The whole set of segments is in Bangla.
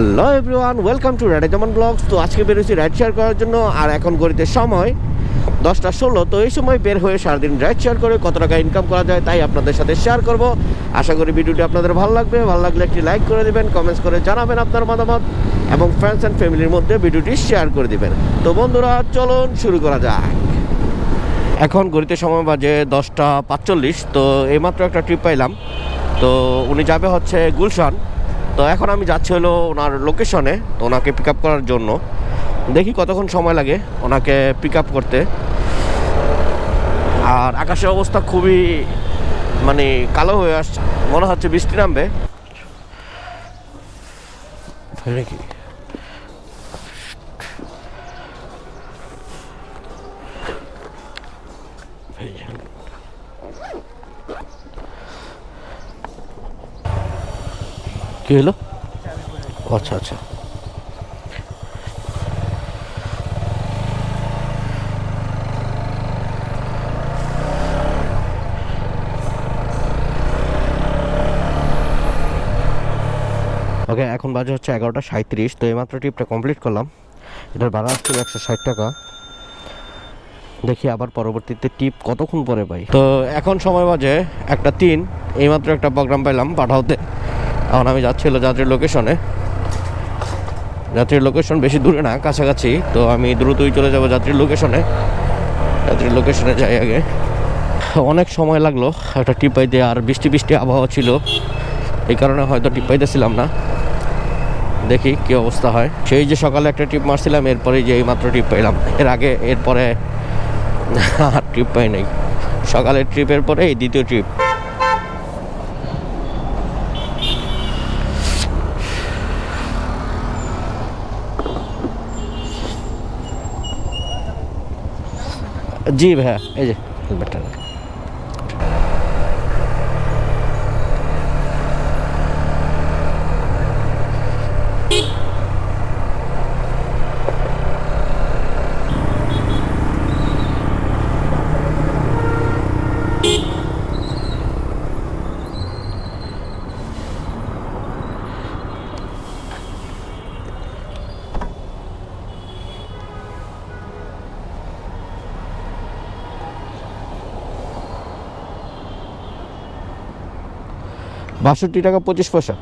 Hello everyone welcome to ride যেমন ব্লগস তো আজকে বেরোছি রাইড শেয়ার করার জন্য, আর এখন গড়িতে সময় দশটা ষোলো। তো এই সময় বের হয়ে সারাদিন রাইড শেয়ার করে কত টাকা ইনকাম করা যায় তাই আপনাদের সাথে শেয়ার করব। আশা করি ভিডিওটি আপনাদের ভালো লাগবে। ভালো লাগলে একটি লাইক করে দেবেন কমেন্টস করে জানাবেন আপনার মতামত, এবং ফ্রেন্ডস অ্যান্ড ফ্যামিলির মধ্যে ভিডিওটি শেয়ার করে দেবেন। তো বন্ধুরা, চলুন শুরু করা যাক। এখন গড়িতে সময় বাজে দশটা পাঁচচল্লিশ, তো এইমাত্র একটা ট্রিপ পাইলাম। তো উনি যাবে হচ্ছে গুলশান। তো এখন আমি যাচ্ছি হলো ওনার লোকেশনে তো ওনাকে পিক আপ করার জন্য। দেখি কতক্ষণ সময় লাগে ওনাকে পিক আপ করতে। আর আকাশের অবস্থা খুবই মানে কালো হয়ে আসছে। মনে হচ্ছে বৃষ্টি নামবে। নাকি? কি হলো? আচ্ছা আচ্ছা। ওকে এখন বাজে হচ্ছে এগারোটা সাঁত্রিশ তো এইমাত্র ট্রিপটা কমপ্লিট করলাম। এটার ভাড়া আসছিল একশো ষাট টাকা। দেখি আবার পরবর্তীতে টিপ কতক্ষণ পরে পাই। তো এখন সময় বাজে একটা তিন এইমাত্র একটা প্রোগ্রাম পাইলাম পাঠাওতে। এখন আমি যাচ্ছিল যাত্রীর লোকেশনে যাত্রীর লোকেশন বেশি দূরে না, কাছাকাছি। তো আমি দ্রুতই চলে যাব যাত্রীর লোকেশনে যাত্রীর লোকেশনে যাই আগে। অনেক সময় লাগল, একটা টিপ পাইতে আর বৃষ্টি বৃষ্টি আবহাওয়া ছিল। এই কারণে হয়তো টিপ পাইতেছিলাম না। দেখি কি অবস্থা হয়। সেই যে সকালে একটা ট্রিপ মারছিলাম এরপরে যে এই মাত্র ট্রিপ পাইলাম। এর আগে, এরপরে আর ট্রিপ পাই নাই। সকালের ট্রিপের পরে এই দ্বিতীয় ট্রিপ জি ভাইয়া এই যে হেলমেটটা বাষট্টি টাকা পঁচিশ পয়সা।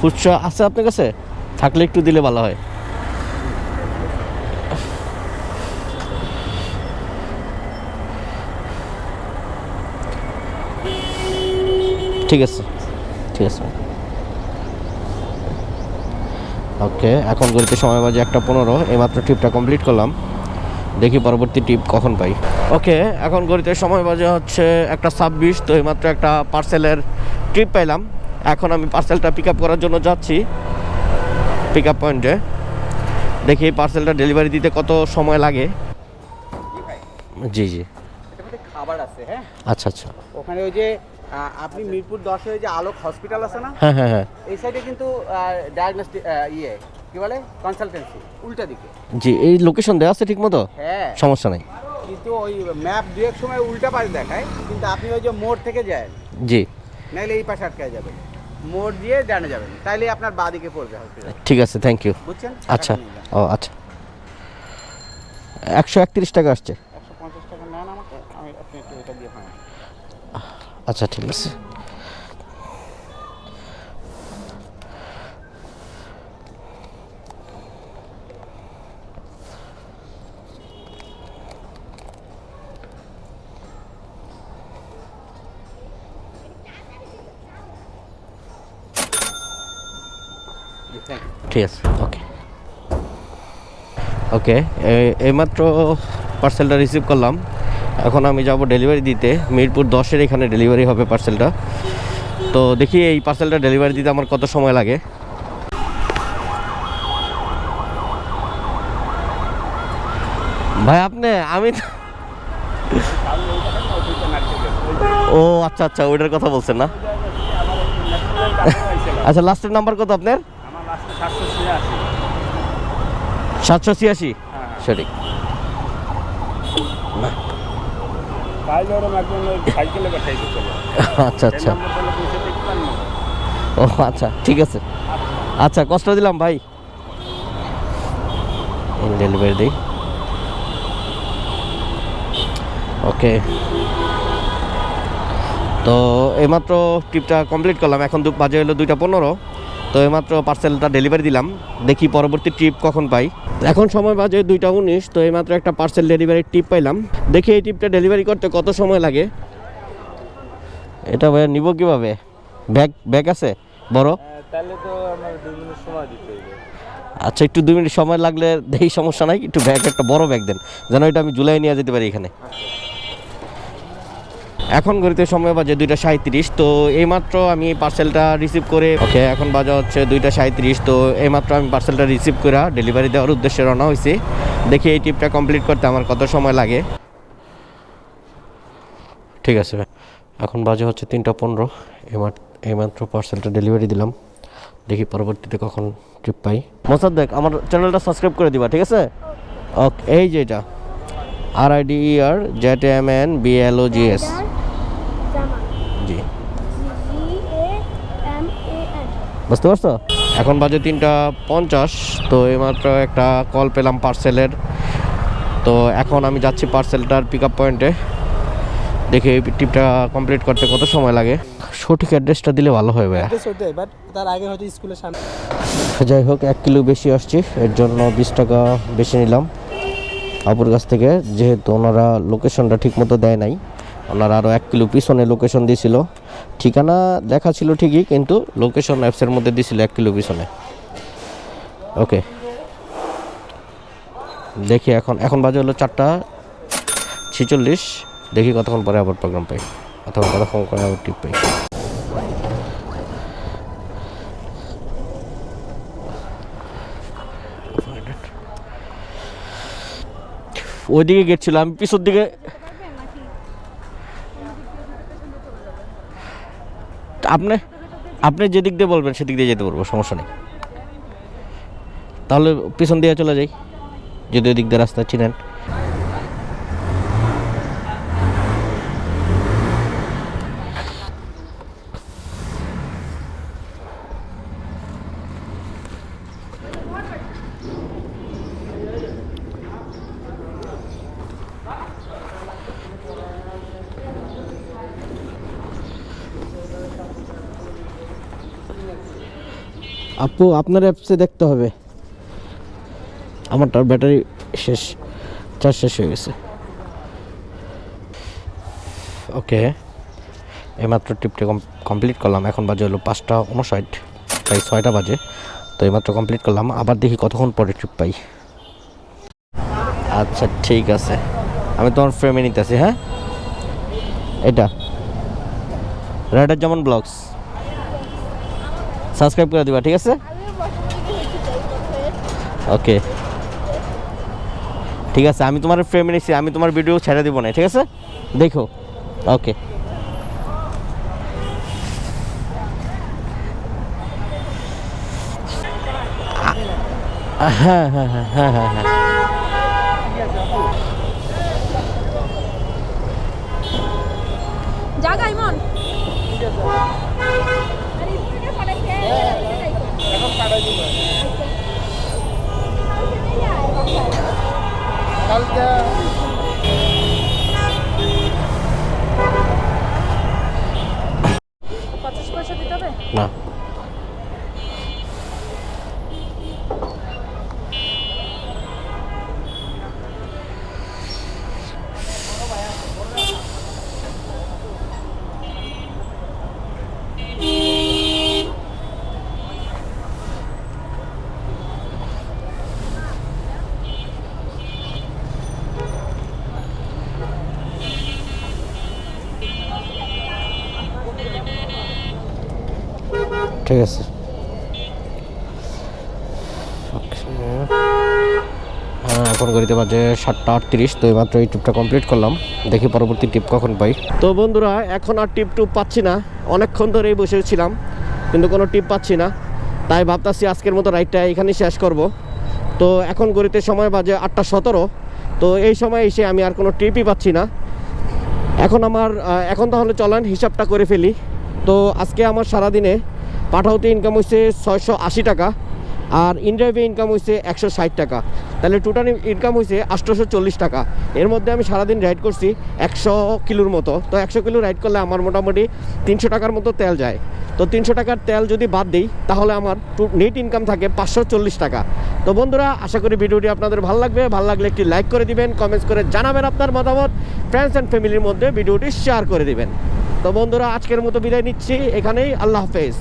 ফুচকা আছে আপনার কাছে? থাকলে একটু দিলে ভালো হয়। ঠিক আছে ঠিক আছে। ওকে, এখন গড়িতে সময় বাজে একটা পনেরো, এইমাত্র ট্রিপটা কমপ্লিট করলাম। দেখি পরবর্তী ট্রিপ কখন পাই। ওকে, এখন গড়িতে সময় বাজে হচ্ছে একটা ছাব্বিশ, তো এইমাত্র একটা পার্সেলের ট্রিপ পাইলাম। এখন আমি পার্সেলটা পিক করার জন্য যাচ্ছি। পিক আপ পয়েন্টে দেখি এই পার্সেলটা ডেলিভারি দিতে কত সময় লাগে। জি জি। খাবার আছে হ্যাঁ? আচ্ছা আচ্ছা। ওখানে ওই যে আপনি মিরপুর দশে ওই যে আলোক হসপিটাল আছে না? হ্যাঁ হ্যাঁ হ্যাঁ। এই সাইডে কিন্তু ডায়াগনস্টিক ইয়ে কি বলে? কনসালটেন্সি উল্টা দিকে। জি এই লোকেশন দেওয়া আছে ঠিক মতো হ্যাঁ। সমস্যা নাই। কিন্তু ওই ম্যাপ দু এক সময় উল্টা পাশে দেখায় কিন্তু আপনি ওই যে মোড় থেকে যায় জি। নাইলে এই পাশে আটকায় যাবেন। মোড় দিয়ে ডানে যাবেন। তাইলে আপনার বাঁ দিকে পড়বে ঠিক আছে থ্যাংক ইউ বুঝছেন? আচ্ছা। ও আচ্ছা। একশো একত্রিশ টাকা আসছে। একশো পঞ্চাশ টাকা নেন আমাকে আমি আপনি একটু এটা দিয়ে আচ্ছা ঠিক আছে থ্যাংক ইউ ঠিক আছে ওকে ওকে এইমাত্র পার্সেলটা রিসিভ করলাম। এখন আমি যাব ডেলিভারি দিতে। মিরপুর দশের এখানে ডেলিভারি হবে পার্সেলটা তো দেখি এই পার্সেলটা ডেলিভারি দিতে আমার কত সময় লাগে। ভাই, আপনি, আমি ও আচ্ছা আচ্ছা ওইটার কথা বলছেন না। আচ্ছা লাস্টের নাম্বার কত আপনার? সাতশো ছিয়াশি। সাতশো হ্যাঁ সঠিক। আচ্ছা আচ্ছা। ও আচ্ছা ঠিক আছে। আচ্ছা কষ্ট দিলাম ভাই। ডেলিভারি দিই। ওকে। তো এইমাত্র ট্রিপটা কমপ্লিট করলাম। এখন দু বাজে হলো দুইটা পনেরো। তো এইমাত্র পার্সেলটা ডেলিভারি দিলাম। দেখি পরবর্তী ট্রিপ কখন পাই। এখন সময় বাজে দুইটা উনিশ তো এইমাত্র একটা পার্সেল ডেলিভারি টিপ পাইলাম। দেখি এই টিপটা ডেলিভারি করতে কত সময় লাগে? এটা ভাইয়া নিব কীভাবে? ব্যাগ ব্যাগ আছে? বড়? তাহলে তো আমার দুই মিনিট সময় দিতে আচ্ছা একটু দুই মিনিট সময় লাগলে দেখি সমস্যা নাই। একটু ব্যাগ একটা বড় ব্যাগ দেন। যেন এটা আমি জুলাই নিয়ে যেতে পারি এখানে। এখন ঘড়িতে সময় বাজে দুইটা সাঁত্রিশ তো এইমাত্র আমি পার্সেলটা রিসিভ করে ওকে এখন বাজা হচ্ছে দুইটা সাঁত্রিশ তো এইমাত্র আমি পার্সেলটা রিসিভ করে ডেলিভারি দেওয়ার উদ্দেশ্যে রওনা হয়েছি দেখি এই ট্রিপটা কমপ্লিট করতে আমার কত সময় লাগে। ঠিক আছে এখন বাজে হচ্ছে তিনটা পনেরো এইমাত্র এইমাত্র পার্সেলটা ডেলিভারি দিলাম। দেখি পরবর্তীতে কখন ট্রিপ পাই। মোসাদ্দেক আমার চ্যানেলটা সাবস্ক্রাইব করে দিবা ঠিক আছে? ওকে এই যে এটা আর I D E R Z M N B L O G S G বুঝতে পারছ? এখন বাজে তিনটা পঞ্চাশ তো এইমাত্র একটা কল পেলাম পার্সেলের তো এখন আমি যাচ্ছি পার্সেলটার পিক আপ পয়েন্টে দেখি এই ট্রিপটা কমপ্লিট করতে কত সময় লাগে। সঠিক অ্যাড্রেসটা দিলে ভালো হয় তার আগে হয়তো স্কুলের সামনে যাই হোক এক কিলো বেশি আসছি এর জন্য বিশ টাকা বেশি নিলাম। আপুর কাছ থেকে যেহেতু ওনারা লোকেশনটা ঠিকমতো দেয় নাই। ওনারা আরও এক কিলো পিছনে লোকেশন দিয়েছিল ঠিকানা লেখা ছিল ঠিকই, কিন্তু লোকেশন অ্যাপসের মধ্যে দিয়েছিল এক কিলো পিছনে। ওকে দেখি এখন এখন বাজে হলো চারটা ছিচল্লিশ। দেখি কতক্ষণ পরে আবার প্রোগ্রাম পাই, অথবা কতক্ষণ পরে আবার টিপ পাই। ওইদিকে গেট আমি পিছর দিকে আপনি আপনি যেদিক দিয়ে বলবেন, সেদিক দিয়ে যেতে পারব সমস্যা নেই। তাহলে পিছন দিয়ে চলে যাই, যদি ওই দিক দিয়ে রাস্তা চিনেন। আপু, আপনার অ্যাপসে দেখতে হবে। আমারটার ব্যাটারি শেষ, চার্জ শেষ হয়ে গেছে। ওকে, এইমাত্র ট্রিপটা কমপ্লিট করলাম। এখন বাজে হলো পাঁচটা উনষাট প্রায় ছয়টা বাজে। তো এইমাত্র কমপ্লিট করলাম। আবার দেখি কতক্ষণ পরে ট্রিপ পাই। আচ্ছা ঠিক আছে। আমি তোমার ফ্রেমে নিতেছি হ্যাঁ? এটা। রাইডার যেমন ব্লগস সাবস্ক্রাইব করে দিবা, ঠিক আছে? ওকে ঠিক আছে, আমি তোমার ফ্রেমে নিচ্ছি আমি তোমার ভিডিও ছেড়ে দিব না, ঠিক আছে? দেখো ওকে হ্যাঁ হ্যাঁ হ্যাঁ হ্যাঁ হ্যাঁ। দিতে ঠিক আছে হ্যাঁ এখন ঘড়িতে বাজে সাতটা আটত্রিশ, তো এইমাত্র এই ট্রিপটা কমপ্লিট করলাম। দেখি পরবর্তী টিপ কখন পাই। তো বন্ধুরা, এখন আর টিপ টুপ পাচ্ছি না। অনেকক্ষণ ধরেই বসেছিলাম কিন্তু কোনো টিপ পাচ্ছি না। তাই ভাবতাছি আজকের মতো রাইডটা এখানেই শেষ করব। তো এখন গড়িতে সময় বাজে আটটা সতেরো। তো এই সময় এসে আমি আর কোনো টিপই পাচ্ছি না। এখন আমার এখন তাহলে চলেন, হিসাবটা করে ফেলি। তো আজকে আমার সারাদিনে পাঠাওতে ইনকাম হয়েছে ছয়শো আশি টাকা আর ইনড্রাইভে ইনকাম হয়েছে একশো ষাট টাকা। তাহলে টোটাল ইনকাম হয়েছে আটশোশো চল্লিশ টাকা। এর মধ্যে আমি সারাদিন রাইড করছি একশো কিলোর মতো। তো একশো কিলো রাইড করলে আমার মোটামুটি তিনশো টাকার মতো তেল যায়। তো তিনশো টাকার তেল যদি বাদ দিই, তাহলে আমার নেট ইনকাম থাকে পাঁচশো চল্লিশ টাকা। তো বন্ধুরা, আশা করি ভিডিওটি আপনাদের ভালো লাগবে। ভালো লাগলে একটি লাইক করে দিবেন কমেন্টস করে জানাবেন আপনার মতামত। ফ্রেন্ডস অ্যান্ড ফ্যামিলির মধ্যে ভিডিওটি শেয়ার করে দিবেন। তো বন্ধুরা, আজকের মতো বিদায় নিচ্ছি। এখানেই আল্লাহ হাফেজ।